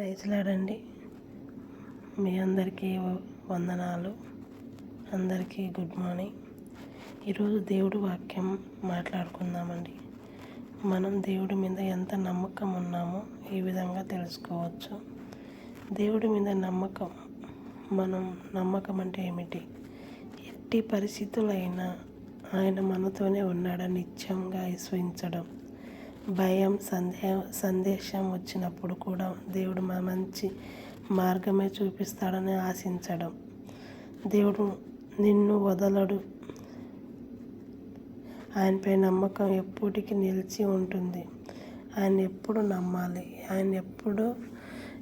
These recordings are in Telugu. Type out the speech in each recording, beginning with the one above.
రైతులాడండి మీ అందరికీ వందనాలు. అందరికీ గుడ్ మార్నింగ్. ఈరోజు దేవుడు వాక్యం మాట్లాడుకుందామండి. మనం దేవుడి మీద ఎంత నమ్మకం ఉన్నామో ఈ విధంగా తెలుసుకోవచ్చు. దేవుడి మీద నమ్మకం మనం నమ్మకం అంటే ఏమిటి? ఎట్టి పరిస్థితులైనా ఆయన మనతోనే ఉన్నాడని నిత్యంగా విశ్వించడం భయం సందేహ సందేశం వచ్చినప్పుడు కూడా దేవుడు మా మంచి మార్గమే చూపిస్తాడని ఆశించడం. దేవుడు నిన్ను వదలడు. ఆయనపై నమ్మకం ఎప్పటికీ నిలిచి ఉంటుంది. ఆయన ఎప్పుడు నమ్మాలి? ఆయన ఎప్పుడు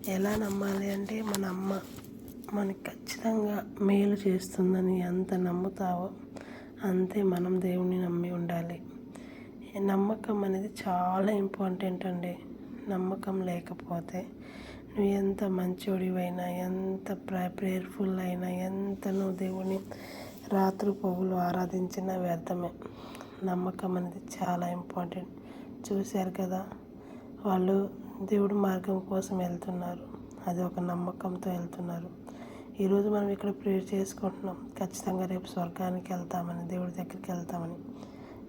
ఎలా నమ్మాలి అంటే మన అమ్మ మనకి ఖచ్చితంగా మేలు చేస్తుందని ఎంత నమ్ముతావో అంతే మనం దేవుణ్ణి నమ్మి ఉండాలి. నమ్మకం అనేది చాలా ఇంపార్టెంట్ అండి. నమ్మకం లేకపోతే నువ్వు ఎంత మంచోడివైనా ఎంత ప్ర ప్రేయర్ఫుల్ అయినా ఎంత నువ్వు దేవుని రాత్రి పొగులు ఆరాధించినా వ్యర్థమే. నమ్మకం అనేది చాలా ఇంపార్టెంట్. చూశారు కదా వాళ్ళు దేవుడి మార్గం కోసం వెళ్తున్నారు. అది ఒక నమ్మకంతో వెళ్తున్నారు. ఈరోజు మనం ఇక్కడ ప్రేయర్ చేసుకుంటున్నాం. ఖచ్చితంగా రేపు స్వర్గానికి వెళ్తామని దేవుడి దగ్గరికి వెళ్తామని.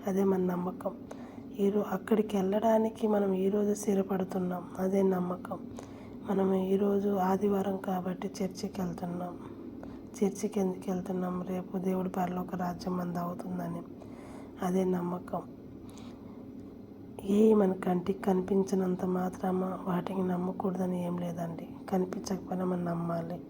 అదే మన నమ్మకం. ఈరో అక్కడికి వెళ్ళడానికి మనం ఈరోజు స్థిరపడుతున్నాం. అదే నమ్మకం. మనం ఈరోజు ఆదివారం కాబట్టి చర్చికి వెళ్తున్నాం. చర్చికి ఎందుకు వెళ్తున్నాం? రేపు దేవుడి పరలోక రాజ్యం మంది అవుతుందని. అదే నమ్మకం. ఏ మన కంటికి కనిపించినంత మాత్రమా వాటిని నమ్మకూడదని ఏం లేదండి. కనిపించకపోయినా మనం నమ్మాలి.